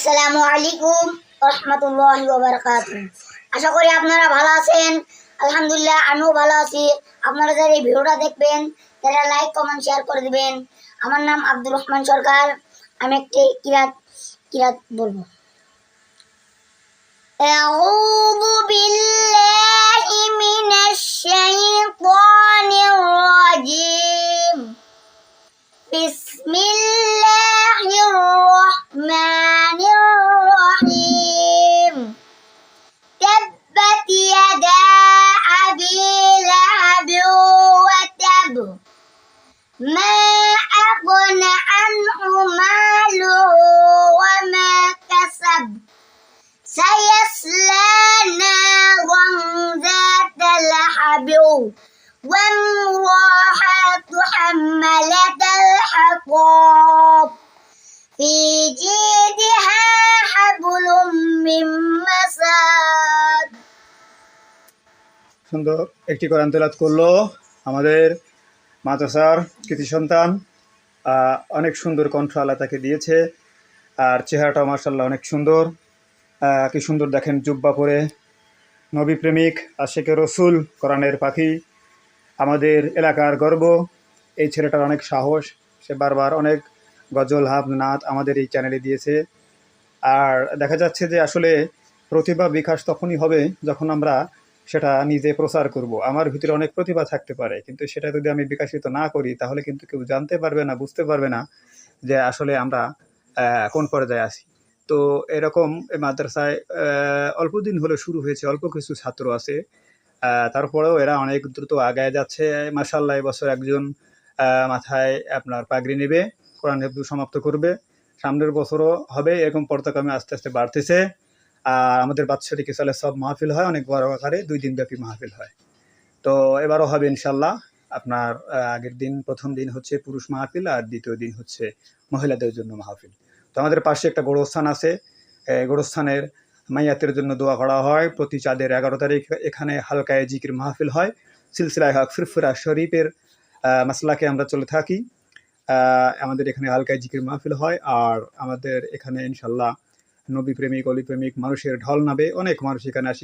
আসসালামু আলাইকুম রহমতুল্লাহ বারকাত আশা করি আপনারা ভালো আছেন আলহামদুলিল্লাহ আমিও ভালো আছি আপনারা যারা এই ভিডিওটা দেখবেন তারা লাইক কমেন্ট শেয়ার করে দিবেন আমার নাম আব্দুর রহমান সরকার আমি একটি কিরাত কিরাত বলবো أعوذ بالله ما أغنى عنه ماله وما كسب سيصلى نارا ذات لهب وامرأة حملة الحطب في جيدها حبل من مسد সুন্দর একটি কোরআন তেলাত করলো আমাদের মাদ্রাসার কৃতি সন্তান অনেক সুন্দর কণ্ঠ আল্লাহ তাকে দিয়েছে, আর চেহারাটাও মার্শাল্লাহ অনেক সুন্দর। কি সুন্দর দেখেন জুব্বা পরে। নবী প্রেমিক, আশেকে রসুল, কোরআনের পাখি। আমাদের এলাকার গর্ব, এই ছেলেটার অনেক সাহস, সে বারবার অনেক গজল, হাব নাথ আমাদের এই চ্যানেলে দিয়েছে। আর দেখা যাচ্ছে যে আসলে প্রতিভা বিকাশ তখনই হবে যখন আমরা সেটা নিজে প্রচার করব। আমার ভিতরে অনেক প্রতিভা থাকতে পারে, কিন্তু সেটা যদি আমি বিকাশিত না করি, তাহলে কিন্তু কেউ জানতে পারবে না, বুঝতে পারবে না যে আসলে আমরা কোন পর্যায়ে আছি। তো এরকম মাদ্রাসায় অল্প দিন হলে শুরু হয়েছে, অল্প কিছু ছাত্র আছে। তারপরেও এরা অনেক দ্রুত আগায় যাচ্ছে। মাসাল্লাহ এবছর একজন মাথায় আপনার পাগড়ি নেবে, কোরআন হেফজু সমাপ্ত করবে। সামনের বছরও হবে, এরকম পর্যায়ক্রমে আস্তে আস্তে বাড়তেছে। আর আমাদের বাৎসরিক সালে সব মাহফিল হয়, অনেক বড় আকারে দুই দিন ব্যাপী মাহফিল হয়। তো এবারও হবে ইনশাল্লাহ আপনার আগের দিন, প্রথম দিন হচ্ছে পুরুষ মাহফিল আর দ্বিতীয় দিন হচ্ছে মহিলাদের জন্য মাহফিল। তো আমাদের পাশে একটা গোরস্থান আছে। গোরস্থানের মাইয়াতের জন্য দোয়া করা হয়। প্রতি চাঁদের এগারো তারিখ এখানে হালকায় জিকির মাহফিল হয়। সিলসিলায় হক ফিরফিরা শরীফের মাসলাকে আমরা চলে থাকি। আমাদের এখানে হালকায় জিকির মাহফিল হয় আর আমাদের এখানে ইনশাল্লাহ নবী প্রেমিক অলি প্রেমিক মানুষের ঢল নামে অনেক মানুষ এখানে আসে।